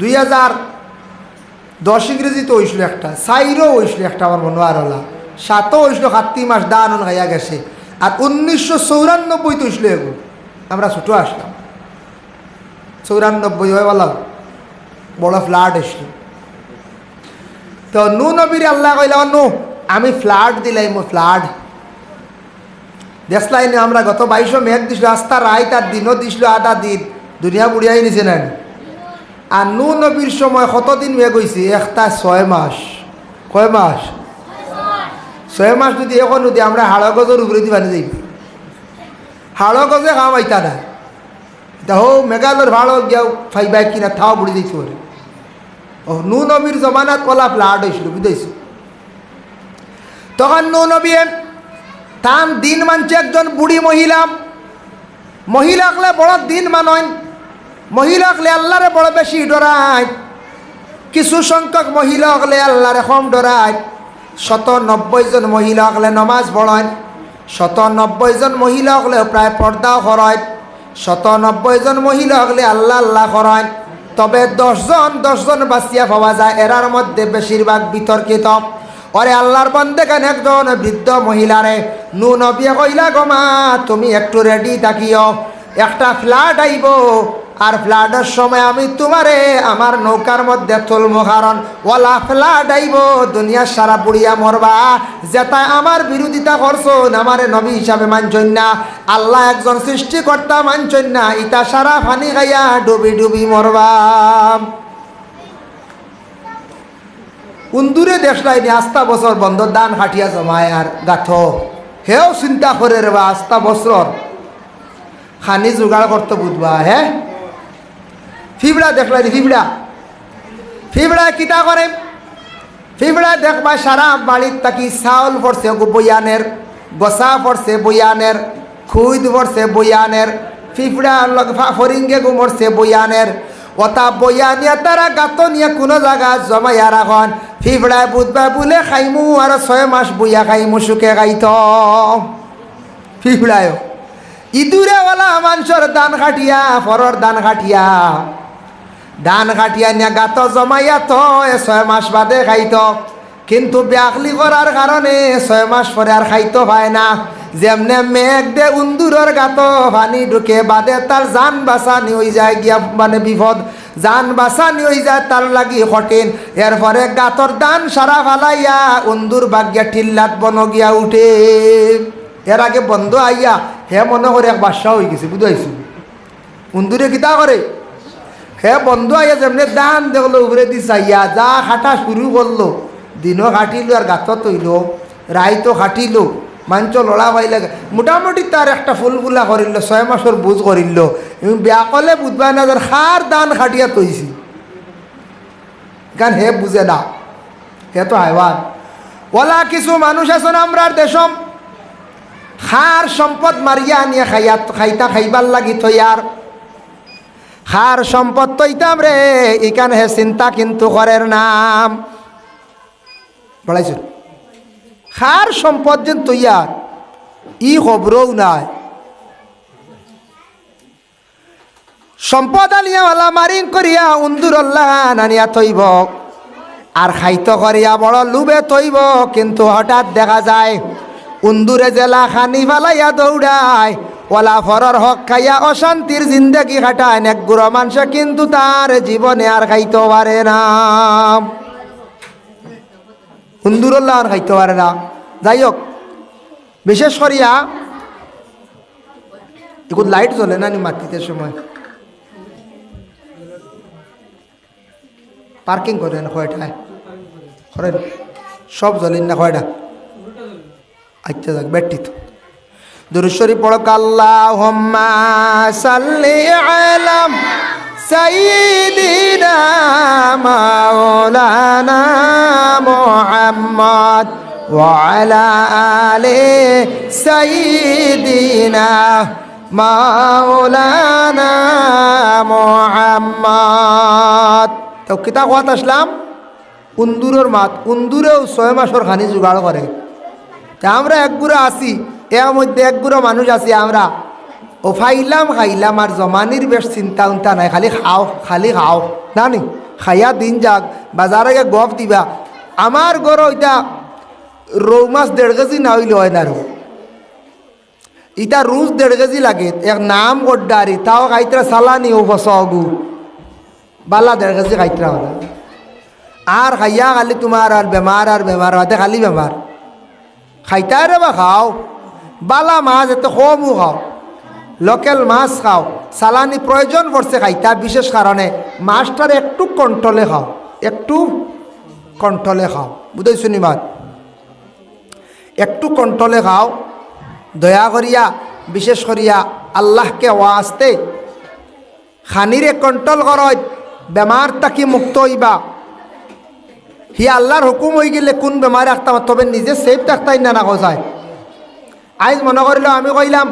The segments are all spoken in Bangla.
দুই হাজার দশ ইংরেজিতে হয়েছিল একটা সাইরও হয়েছিল একটা আমার মনে আর হলা। সাতও হয়েছিল কার্তিক মাস দান খাইয়া গেছে। আর উনিশশো চৌরানব্বইতে হয়েছিল এগুলো আমরা ছোটো আসলাম। চৌরানব্বই হয় বললাম বড় ফ্লাট এসল। তো নু নবীর আল্লাহ কইলা নু, আমি ফ্লাট দিলাই মো ফ্লাট দেখলাই আমরা গত বাইশো মেঘ দিছিল রাস্তা রায় তার দিনও দিছিল আধা দিন। দুনিয়া বুড়িয়াই নিছে না আর নু নবীর সময় কতদিন মেঘ হয়েছে একটা ছয় মাস। কয় মাস? ছয় মাস যদি এখন যদি আমরা হাড় গজের উপরে দি বানি যাইব হাড় গজে খাম আইতা না তা হো মেঘালয়ের ভাড়ো গিয়াও ফাইবাই কিনা থাও বুড়ি দিয়েছি ওরে ও নু নবীর জমানাত কলা ফ্লাট হয়েছিল বুঝাইছো তখন নু নবী তান দিন মানছে একজন বুড়ি মহিলা। মহিলাকলে বড় দিন মানয়। মহিলাকলে আল্লাহরে বড় বেশি ডরায়। কিছু সংখ্যক মহিলা হলে আল্লাহরে কম ডরায়। শত নব্বই জন মহিলা হলে নমাজ পড়ায়। শত নব্বই জন মহিলা হলে প্রায় পর্দাও করায়। শত নব্বই জন মহিলা হলে আল্লাহ আল্লাহ করায়। তবে দশজন দশজন বাঁচিয়া পাওয়া যায়, এরার মধ্যে বেশিরভাগ বিতর্কিত। ওরে আল্লাহর বন্দে কেন একজন বৃদ্ধ মহিলারে? নু নবিয়া কইলা গমা তুমি একটু রেডি থাকিও। একটা ফ্ল্যাট আইব। আর ফ্ল্যাটের সময় আমি তোমারে আমার নৌকার মধ্যে তুলমো কারণ ওলা ফ্ল্যাট আইব দুনিয়ার সারা বুড়িয়া মরবা। যেটা আমার বিরোধিতা করছন আমার নবী হিসাবে মানছন না। আল্লাহ একজন সৃষ্টিকর্তা মানছন না, ইটা সারা ফানি গাইয়া ডুবি ডুবি মরবা। উন্দুরে দেখলাই নি আস্তা বছর বন্ধ, দান খাটিয়া জমায় আর গাথ। হেও চিন্তা করে রে বা আস্তা বছর। খানি জোগাড় করতে বুঝবা হ্যাঁ ফিবড়া দেখলাই নি ফিবড়া। ফিবড়া কিতা করে? ফিবড়া দেখবা সারা বাড়ির তাকি চাউল পড়ছে বইয়ানের। গসা পড়ছে বইয়ানের। খুদ পড়ছে বইয়ানের। ফিফড়া ফরিঙ্গে গুমরছে বইয়ানের। ওটা বইয়া নিয়ে তারা গাত নিয়ে কোনো জায়গা জমাইয়া রাখন। ফিফড়ায় বুধবা বলে খাইমু, আর ছয় মাস বইয়া খাইমু, সুখে খাইত ফিফড়ায় ইদুরে ওলা মানুষের দান খাটিয়া, ফরর দান খাটিয়া। ধান কাটিয়া নিয়ে গাত জমাইয়া তো ছয় মাস বাদে খাইত। কিন্তু ব্যাকলি করার কারণে ছয় মাস পরে আর খাইতো পায় না। যেমনে মেঘ দে উন্দুরের গাত পানি ঢুকে বাদে তার জান বাঁচানি হয়ে যায় গিয়া মানে বিপদ। জান বাঁচানি হয়ে যায় তার লাগি কঠিন। এরপরে গাতর দান সারা ফালাইয়া উন্দুর বাগিয়া ঠিল্লাত বন গিয়া উঠে। এর আগে বন্ধ আইয়া, হে মনে করে এক বাসা হয়ে গেছে বুঝাইছো উন্দুরে কিতা করে হে বন্ধু আইয়া যেমনি দান দেখল উপরে দি চাইয়া যা খাটা শুরু করল, দিনও খাটিলো আর গাত তৈল রাইতো খাটিলো মাঞ্চ লড়া পাইলে, মোটামুটি তার একটা ফুলগুলা করিল, ছয় মাসের বুঝ করিল বেয়া কলে বুঝবা না যার সার দান খাটিয়া তৈছি। কারণ হে বুঝে না, হে তো হাইওয়ান ওলা কিছু মানুষ আছেন আমরার দেশম খার সম্পদ মারিয়া আনিয়া খাইয়া খাইতা খাইবার লাগি থইয়ার খার সম্পদ তৈতাম রে, ইকান হে চিন্তা কিন্তু করের নাম। বলাইছ খার সম্পদ যেন তৈয়ার, ই খবরও নাই। সম্পদ আনিয়া ওলা মারিং করিয়া উন্দুরল্লা নানিয়া তৈব আর খাইত করিয়া বড় লুবে তৈব কিন্তু হঠাৎ দেখা যায় উন্দুরে জেলা খানি ফালাইয়া দৌড়ায়। ওলা ফরর হক খাইয়া অশান্তির জিন্দগি কাটায় এক গুড়ো মানুষ কিন্তু তার জীবনে আর খাইতে পারে না। উন্দুরল্লাহ আর খাইতে পারে না। যাই হোক, বিশেষ করিয়া একটু লাইট জ্বলে না নি মাতৃতের সময়? পার্কিং করেন কয়টায়? করেন। সব জ্বলেন না কয়টা? আচ্ছা যাক ব্যাটি তো। দুরুশ্বরী পড়ক আল্লাহ সাল্লি আলাম সাইয়্যিদিনা মাওলানা মুহাম্মদ وعلى آل سيدنا মাওলানা মোহাম্মদ তো কিতা কথা আসলাম উন্দুরের মাত উন্দুরেও ছয় মাসের খানি জোগাড় করে তা আমরা একগুড়ো আসি এর মধ্যে একগুড়ো মানুষ আছি আমরা। ও ফাইলাম খাইলাম আর জমানির বেশ চিন্তা উন্তা নাই, খালি খাও খালি খাও। না নি খাইয়া দিন যাক, বাজারে গিয়ে গপ দিবা। আমার গরো ওইটা রৌ মাছ দেড় কেজি না হইলে হয় না ইটা রুজ দেড় কেজি লাগে, এক নাম গড্ডারি তাও খাইতরা সালানি ও ফসগু বালা দেড় কেজি খাইতরা হলো। আর খাইয়া খালি তোমার আর বেমার আর বেমার হতে খালি বেমার খাইতাই রে বা খাও। বালা মাছ এত কমও খাও লোকেল মাছ খাও। সালানি প্রয়োজন পড়ছে খাইতা বিশেষ কারণে মাছটার একটু কন্ট্রোলে খাও একটু কন্ট্রোলে খাও বুঝাইছো নি মাত? একটু কন্ট্রোলে খাও। দয়া করিয়া বিশেষ করিয়া আল্লাহকে ওয়াস্তে খানিরে কন্ট্রোল করত বেমার তাকি মুক্ত হইবা। হি আল্লাহর হুকুম হয়ে গেলে কোন বেমার রাখতাম তবে নিজে সেফ থাকতাই না না কোথায় আইজ মনে করিল, আমি কইলাম,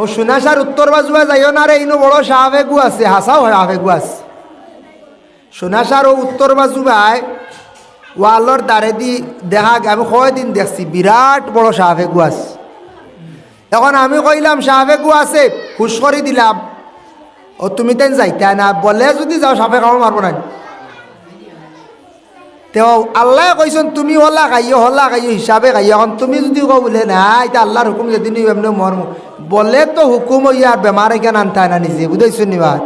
ও সুনাসার উত্তর বাজুয়া যাইও না রে, ইনো বড় শাহবেগু আছে, হাসাও শাহবেগু আছে। সোনাসার ও উত্তর বাজু ভাই ওয়ালর দাঁড়ে দি দেখা আমি কয়দিন দেখছি, বিরাট বড় শাহবেগু আছে। এখন আমি কইলাম শাহবেগু আছে, হুশ করে দিলাম। ও তুমি তেন যাইতা না, বলে যদি যাও, সাপে কামড় মারবো না। তেও আল্লাহ কইছেন তুমি হলা খাইও হলা খাইও হিসাবে খাইও এখন তুমি যদি কো বলে, না এটা আল্লাহর হুকুম যেদিন এমনি মরমু বলে তো হুকুম ইয়ার বেমার কেন আনতে না নিজে বুঝাইছো নিবার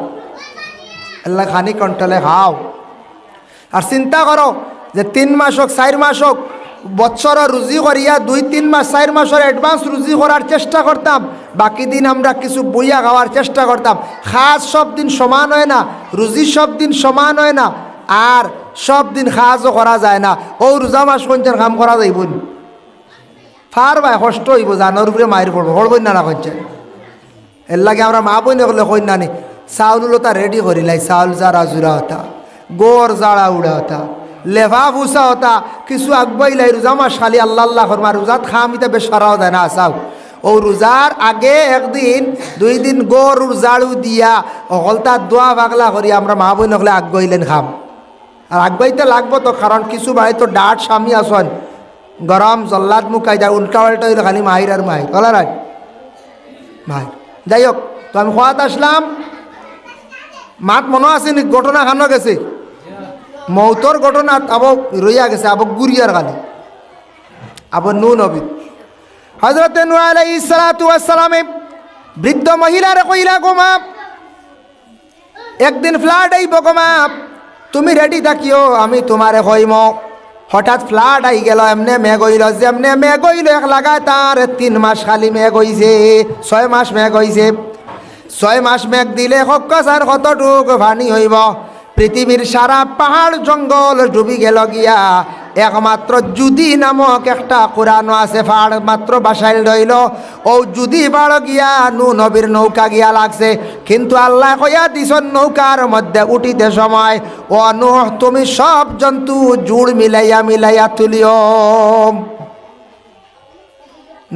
আল্লাহ খানি কন্ট্রোলে খাও। আর চিন্তা করো যে তিন মাস হোক চার মাস হোক বছর রুজি করিয়া দুই, তিন মাস চার মাসের অ্যাডভান্স রুজি করার চেষ্টা করতাম বাকি দিন আমরা কিছু বইয়া খাওয়ার চেষ্টা করতাম। খাস সব দিন সমান হয় না রুজি সব দিন সমান হয় না। আর সব দিন খাজও করা যায় না। ও রোজা মাস কোনছেন কাম করা যাইব ফার ভাই কষ্ট হইব, জানোর উপরে মায়ের পড়ব হড়বই না না কোনছেন এর লাগে আমরা মা বই নকলে কই নানি চাউলতা রেডি করিলাই চাউল জারা জুরা হতা গোর জাড়া উড়া হতা, লেভা ফুসা হতা, কিছু আগবাইলাই রোজা মাস খালি আল্লাহ আল্লাহ করমা রোজাত খাম ইতা বেশ সারাও দেয় না আসাও ও রোজার আগে একদিন, দুই দিন গরুর জাড়ু দিয়া অকলতা দোয়া পাগলা করি আমরা মা বই নকলে আগবাইলেন খাম। আর আগবাইতে লাগবো তো, কারণ কিছু ভাই তো ডাট স্বামী আসন গরম জল্লাদ মুখাই যায় উল্টা পাল্টা হইলে খালি মাহির আর মাহির। বলা রায় ভাই যাই হোক, তো আমি খোয়াত আসলাম। মাত মনে আছে নি? ঘটনা খানো গেছে? মৌতর ঘটনা আব রইয়া গেছে, আব গুরিয়ার খালি। আব নু নবী হজরত সালামে বৃদ্ধ মহিলার কইলা গোমা একদিন ফ্লাড আইব গোমা তুমি রেডি থাকিও, আমি তোমারে হইম। হঠাৎ ফ্লাড আই গেল, এমনে মেঘ হইল, যেমনে মেঘ হইল, এক লাগায় তার তিন মাস খালি মেঘ হইছে, ছয় মাস মেঘ হইছে। ছয় মাস মেঘ দিলে সক্কাচার কতটুক ভানি হইব। পৃথিবীর সারা পাহাড় জঙ্গল ডুবি গেল গিয়া একমাত্র জুদি নামক একটা কোরআন আছে, ফাড় মাত্র বাসাইল রইল। ও জুদি বাড় গিয়া নু নবীর নৌকা গিয়া লাগছে। কিন্তু আল্লাহ কইয়া দিছন নৌকার মধ্যে উঠিতে সময়। ও নু তুমি সব জন্তু জুড় মিলাইয়া মিলাইয়া তুলিও।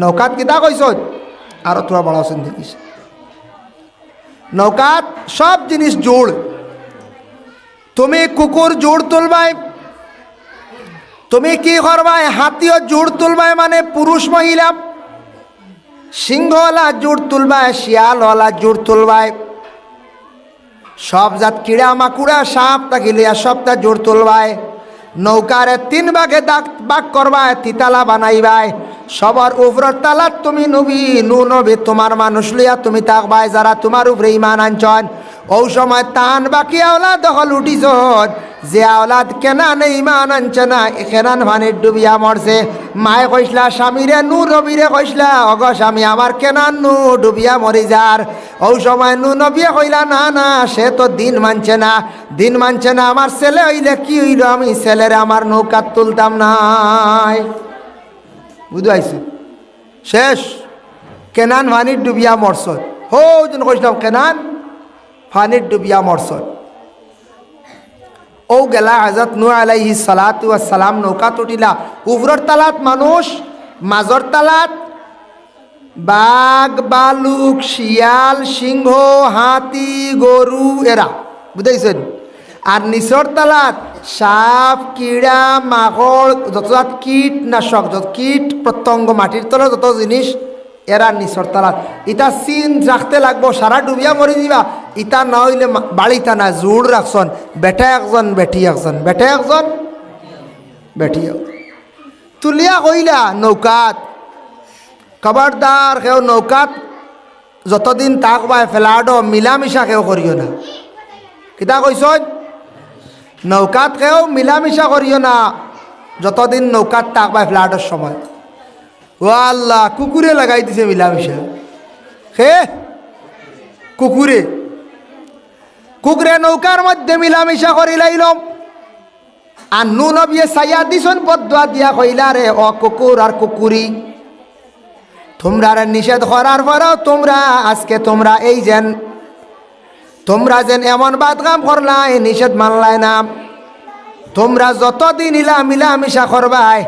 নৌকাত কিতা কইস আরও তোরা বড় আছেন দেখিস নৌকাত সব জিনিস জোড়। তুমি কুকুর জোড় তুলবাই তুমি কি করবাই? হাতিও জোড় তুলবাই মানে পুরুষ মহিলা। সিংহওয়ালা জোড় তুলবাই শিয়ালওয়ালা জোড় তুলবাই। সব জাত কিড়া মাকুড়া সাপ তাকিলিয়া সবটা জোড় তুলবাই। নৌকারে তিন ভাগে দাগ বাগ করবাই, তিতালা বানাইবাই। সবার উপরের তালাত তুমি নবী, নু নবী, তোমার মানুষ লইয়া তুমি থাকবাই, যারা তোমার উপরে ইমান আনছন। ও সময় তান বাকি আওলাদ দখল উঠিছ যে আওলাদ কেনান ইমান আনছে না কেনান ভানির ডুবিয়া মরছে। মায়ে কইসলা স্বামীরে নু রবিরে কইসলা অগ স্বামী আমার কেনান নু ডুবিয়া মরি যার ও সময় নু নবিয়ে কইলা না না, সে তো দিন মানছে না, দিন মানছে না আমার ছেলে হইলে কি হইল? আমি ছেলেরে আমার নৌকাত তুলতাম নাই। বুঝাইছি? শেষ। কেনান ভানির ডুবিয়া মরসত হো, যেন কইসলাম কেনান ফানির ডুবিয়া মরসত ও গেলা হাজরত নু আলাইহি সালাতু সালাম নৌকা তুটিলা উপরের তালাত মানুষ মাজর তালাত, বাঘ, বালুক, শিয়াল, সিংহ, হাতি গরু এরা বুঝাইছেন আর নিচর তালাত সাপ কিড়া মাকড় যত কীটনাশক, যত কীট প্রত্যঙ্গ মাটির তলে যত জিনিস এরা নিচর তালা ইটা সিন রাখতে লাগবো, সারা ডুবিয়া মরি দিবা। ইটা না হইলে বাড়িটা না জোর রাখছন বেটা একজন, বেটি একজন। বেটা একজন, বেটি তুলিয়া কইলা, নৌকাত। খবরদার কেউ নৌকাত, যতদিন তাক বাই ফেলাডো মিলামিশা কেউ করিও না। কিতা কইস নৌকাত কেউ মিলামিশা করিও না, যতদিন নৌকাত তাক বাই ফ্লাডের সময়। ও আল্লাহ, কুকুরে লাগাই দিছে মিলামিশা। হে? কুকুরে। কুকুরে নৌকার মধ্যে মিলামিশা করি লাইলম আর নু নবিয়ে সাইয়া দিছন পদ্মা দিয়া কইলা রে ও কুকুর আর কুকুরি, তোমরা নিষেধ করার পরেও তোমরা, আজকে তোমরা এই যেন, তোমরা যেন এমন বাদগাম করলাই, নিষেধ মানলাই না। তোমরা যতদিন ইলা মিলামিশা করবাই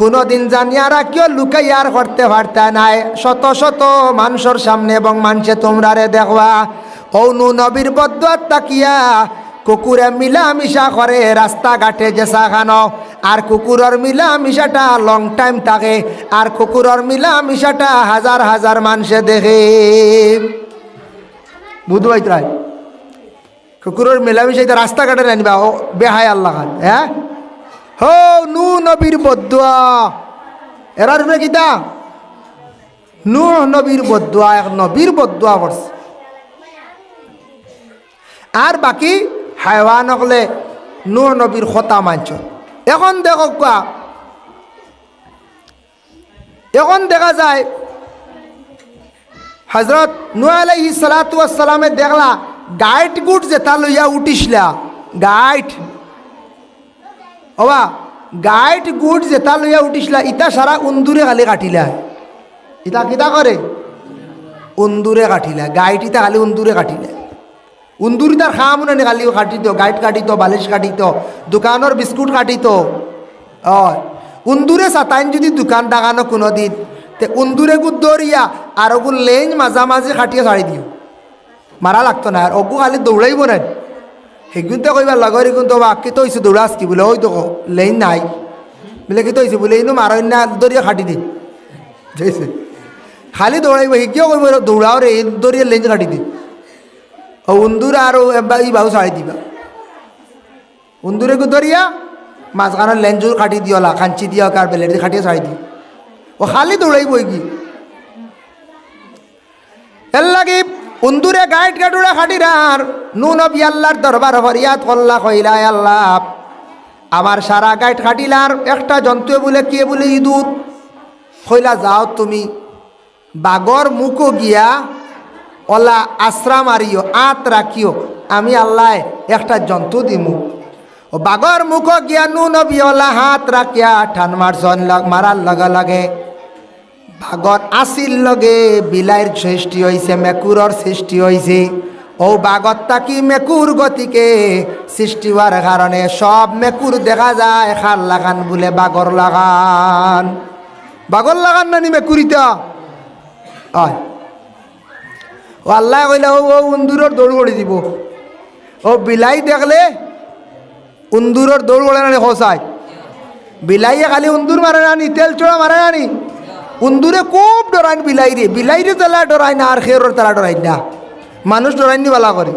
কোনোদিন জানিয়া রাখিও লুকাইয়ার করতে পারতা নাই। শত শত মানুষের সামনে এবং মানুষে তোমরা রে দেখবা। অনু নবীর বদাত তাকিয়া, কুকুরে মিলামিশা করে রাস্তাঘাটে জেসা খানো আর কুকুরের মিলামিশাটা লং টাইম থাকে। আর কুকুরের মিলামিশাটা হাজার হাজার মানুষে দেখে। বুধ রায় কুকুরের মেলামিশা রাস্তাঘাটে আনবা ও বেহায় আল্লাহ হ্যাঁ? হো, নু নবীর বদুয়া। এরার উপরে কিতা? নু নবীর বদুয়া, এক নবীর বদুয়া করছে। আর বাকি হাইওয়ান হলে নু নবীর খতা মানছ। এখন দেখো কোয়া এখন দেখা যায় হজরত নু আলাইহি সালাতু সালামে দেখলা, গাইড গুড যেটা লইয়া উঠিসলা গাইড। ওবা গাইড গুড যেটা লইয়া উঠিসলা ইটা সারা উন্দুরে খালি কাটিলা। ইটা কিতা করে উন্দুরে কাটিলা। গাইড ইটা খালি উন্দুরে কাটিলা। উন্দুরি তার খাম না খালিও কাটিত গাইড কাটিত বালিশ কাটিত দোকানের বিস্কুট কাটিত অ উন্দুরে সাতাইন যদি দোকান ডাকানো কোনো দিন, তে উন্দুরে গু দৌড়িয়া আর ওগু লেঞ্জ মাঝামাঝি কাটিয়ে ছাড়ি দিও মারা লাগতো না আর অগু খালি দৌড়াইব না সেগুনতে কইবার লগর কিন্তু বা কি তো হয়েছে দৌড়াস কি বলে ওই তো লেন নাই বলে কি তো হয়েছে বলে ইনো মারই না দৌড়িয়া কাটি দি বুঝেছে খালি দৌড়াইব শিকিও কইব দৌড়াও রে এই দৌড়িয়ে লেঞ্জ কাটি দি ও উন্দুর আর এবার ই বাবু ছাড়ি দিবা উন্দুরে গু দৌড়িয়া মাঝখানের লেঞ্জুর কাটি দিওলা কাঞ্চি দিও কার বেলেট দিয়ে কাটিয়ে ছাড়ি দিও ও খালি দৌড়াইব কি এর লাগি উন্দুরে গাইড গাডুরা খাটিরার নু নবী আল্লাহর দরবার ফরিয়াদ কল্লা কইলা আল্লাহ। আমার সারা গাইড খাটিলার একটা জন্তু বলে, কে বলে ইঁদুর? কইলা, যাও তুমি। বাগর মুখো গিয়া, ওলা আশ্রা মারিও, আত রাখিও, আমি আল্লাহ একটা জন্তু দিমু। ও বাগর মুখ গিয়া নু নবী ওলা হাত রাখিয়া, ঠান মারছন মারার লগে লগে। বাগর আসিল লগে বিলাইর সৃষ্টি হয়েছে মেকুরর সৃষ্টি হয়েছে ও বাগর তাকি মেকুর গতিকে সৃষ্টি হওয়ার কারণে সব মেকুর দেখা যায়, খাল লাগান বলে বাগর লাগান। বাগর লাগান নানি মেকুরিতা হয়। ও আল্লাহ কইলে ও ও উন্দুরের দৌড় করে দিব। ও বিলাই দেখলে উন্দুরের দৌড় করে নানি খসায় বিলাইয়ে খালি উন্দুর মারে নানি, তেল চড়া মারে নানি। উন্দুরে খুব ডরাইন বিলাই রে। বিলাই রে তালা ডরাই না আর খেরোর তালা ডরাই না। মানুষ ডরাইনি বালা করে।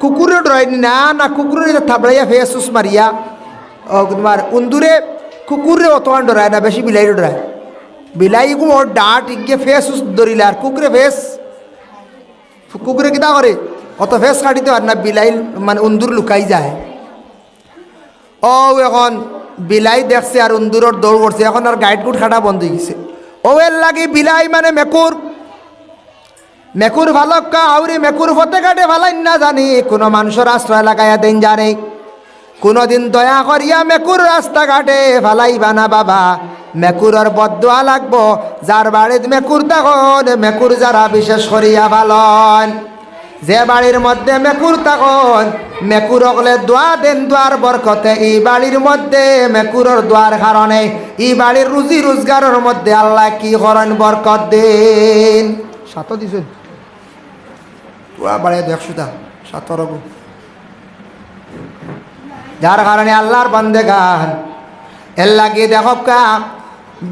কুকুরে ডরাইনি না না কুকুরে থাবড়াইয়া ফেস উস মারিয়া। তোমার উন্দুরে কুকুরে অতমান ডরায় না, বেশি বিলাই ডরায়। বিলাই গু ওর ডাট ইগে ফেস ধরিলে আর কুকুরে ফেস কুকুরে কিতা করে অত ফেস কাটিতে পারে না বিলাই মানে উন্দুর লুকাই যায়। ও এখন বিলাই দেখছে আর উন্দুরের দৌড় করছে। এখন আর গাইড গুড খাটা বন্ধ হয়ে গেছে। ও এর লাগে বিলাই মানে মেকুর। মেকুর ভালক্কা আউরি মেকুর ফতে কাটে ভালাই না জানি। কোনো মানুষের আশ্রয় লাগাইয়া দেন জানে। কোনোদিন দয়া করিয়া মেকুর রাস্তাঘাটে ফালাইবা না বাবা। মেকুরের বদোয়া লাগবো। যার বাড়িত মেকুর তখন, মেকুর যারা বিশেষ করিয়া ভালন। যে বাড়ির মধ্যে মেকুর তখন মেকুর অকলে দোয়া দেন দোয়ার বরকতে, এই বাড়ির মধ্যে মেকুরের দোয়ার কারণে, এই বাড়ির রুজি রোজগারের মধ্যে আল্লাহ কি করেন বরকত দেন। সাত দিছেন। দোয়া বাড়িয়ে দেখছ তা সাতর যার কারণে আল্লাহর বান্দে গান। এর লাগিয়ে কা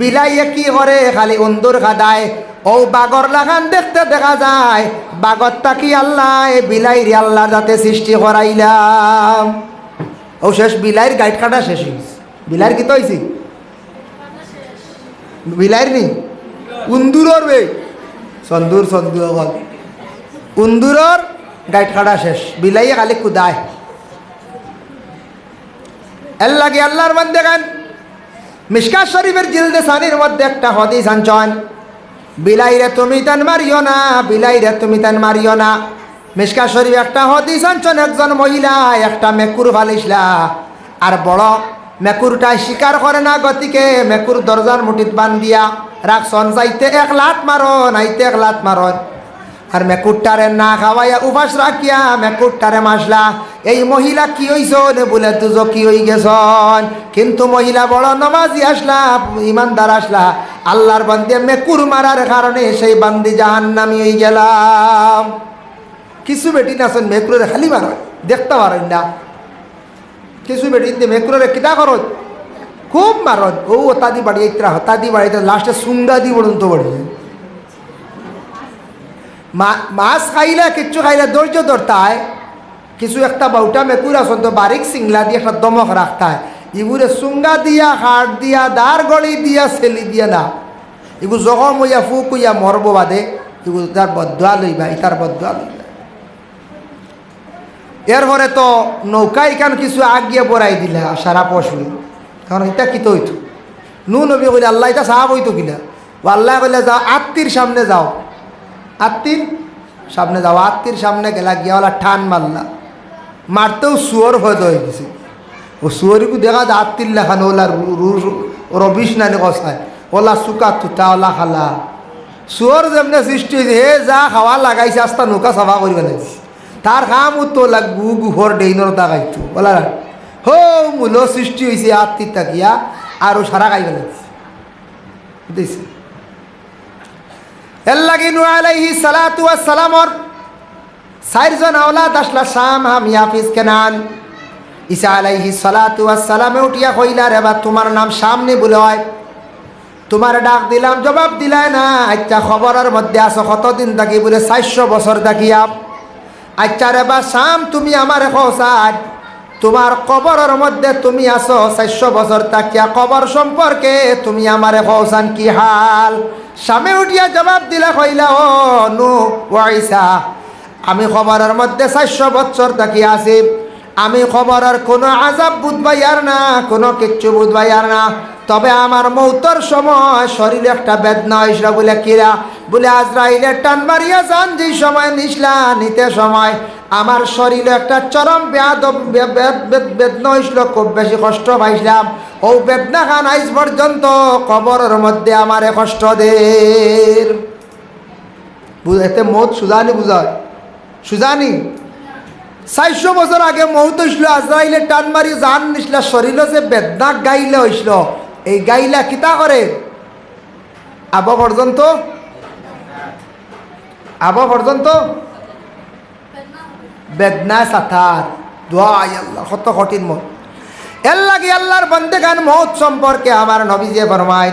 বিলাইয়ে কি করে, খালি উন্দুর খাদায় ও বাগর লাগান দেখতে দেখা যায় বাগর তাকি আল্লাহ বিলাই রে আল্লাহ যাতে সৃষ্টি করাইলাম। ও শেষ বিলাইয়ের গাইড কাটা শেষ হয়েছে বিলাইয়ের কি তো হয়েছে বিলাইয়ের নি? উন্দুরর বে। সন্দুর সন্দুর অকল। উন্দুরর গাইড কাটা শেষ। বিলাইয়ে খালি কুদায়। লাগে আল্লাহর মধ্যে গান। মিশকা শরীফের জিলদে সানির মধ্যে একটা হদিস আনছন বিলাইরে তুমি তান মারিও না, বিলাইরে তুমি তান মারিও না। মিশকা শরীফ একটা হদিস আনছন, একজন মহিলা, একটা মেকুর ফালিসলা আর বড় মেকুরটা শিকার করে না গতিকে, মেকুর দরজার মুঠিত বান দিয়া রাখছন, যাইতে এক লাত মারন আইতে এক লাত মারন আর মেকুরটারে না খাওয়াইয়া উপাস রাখিয়া মেকুরটারে মাসলা, এই মহিলা কি হইছন? বলে, তুজো কি হই গেছন? কিন্তু মহিলা বড় নমাজি আসলা, ইমানদার আসলা আল্লাহর বান্দে মেকুর মারার কারণে সেই বান্দি জাহান নামি হয়ে গেলাম। কিছু বেটি নাচন মেকুরে খালি মার। দেখতে পারেন না। কিছু বেটি মেকুরে কিতা করত, খুব মারত। ও তাদি বাড়ি ইত্রা তাদি বাড়িতে লাস্টে সুন্দা দি পর্যন্ত বাড়িয়ে মাছ খাইলে, কিচ্ছু খাইলে ধৈর্য ধরতায়। কিছু একটা বাউটা মেকুর আসন তো বারিক সিংলা দিয়ে একটা দমক রাখতায়। ইগুরে সুঙ্গা দিয়া হাট দিয়া দার গড়ি দিয়া, ছেলি দিয়া না। ইগু জখম হইয়া, ফুক হইয়া মরব বাদে ইগু তার বদুয়া লইবা ইতার বদুয়া লইবা। এরপরে তো নৌকা ইখান কিছু আগিয়ে বড়াই দিলা, সারা পশু কারণ এটা কিত হইতো? নু নবী কইলে, আল্লাহ এটা সাহাব হইতো কিনা? ও আল্লাহ কইলে, যাও, আত্মীর সামনে যাও। আত্মীর সামনে যাও, আত্মীর সামনে গেলা, গিয়া ওলা ঠান মারলা। মারতেও শুয়োর হয়ে হয়ে ও শুয়োরকু দেখা যায় আত্মীর লেখানো ওলা রবিশ নানি কষায় ওলা চুকা তুতা ওলা খালা শুয়োর যেমনে সৃষ্টি হয়েছে হে যা খাওয়া লাগাইছে আস্তা নৌকা চাফা কৰি পেলাইছে তার কাম তো লাগবু গুহর ডেইনর দাগাইতো বলা হো মূল সৃষ্টি হয়েছে আত্মীর তাকিয়া আৰু সারা খাই পেলাইছে বুঝতেছি এর লাগি সালাতু সালামর চারজন আওলাদ আসলা শাম হাম ইয়াফিজ কেনান ঈসা আলাইহি সালাতু সালামে উঠিয়া কইলা, রে বা তোমার নাম সামনে বলে হয়। তোমার ডাক দিলাম, জবাব দিলাই না। আচ্ছা খবরের মধ্যে আছো, কতদিন থাকি বলে চারশো বছর থাকিয়া আচ্ছা রে বা শাম, তুমি আমার খোসাদ তোমার কবরের মধ্যে তুমি আছো, চারশো বছর থাকিয়া। কবর সম্পর্কে তুমি আমার খোসান কি হাল? স্বামী উঠিয়া জবাব দিলা, কইলা, ও নু ওয়াইসা আমি খবরের মধ্যে চারশো বছর থাকি আছি। আমি খবরের কোনো আজাব বুধবাই বুধবাইয়ার না, কোনো কিচ্ছু বুধবাই বুধবাইয়ার না। তবে আমার মৌতর সময় শরীরে একটা বেদনা হয়েছিল বলে কিরা, বলে আজরাইলের টান মারিয়া যান যে সময় নিসলা নিতে সময়। আমার শরীরে একটা চরম বেদ বেদনা হয়েছিল খুব বেশি কষ্ট পাইছিলাম। ও বেদনা খান আইজ পর্যন্ত কবরের মধ্যে আমারে কষ্ট দের বুঝ- এতে মত সুজানি বুঝায়। সুজানি? চারশো বছর আগে মৌত হইছিল, আজরাইলে টান মারি জান নিছিল শরীর যে বেদনা গাইলে হইছিল। এই গাইলা কিতা করে আব পর্যন্ত আব পর্যন্ত বেদনা দোয়া আল্লাহ, কত কঠিন মত। এর লাগে আল্লাহর বন্দে গান মৌত সম্পর্কে আমার নবী যে ফরমায়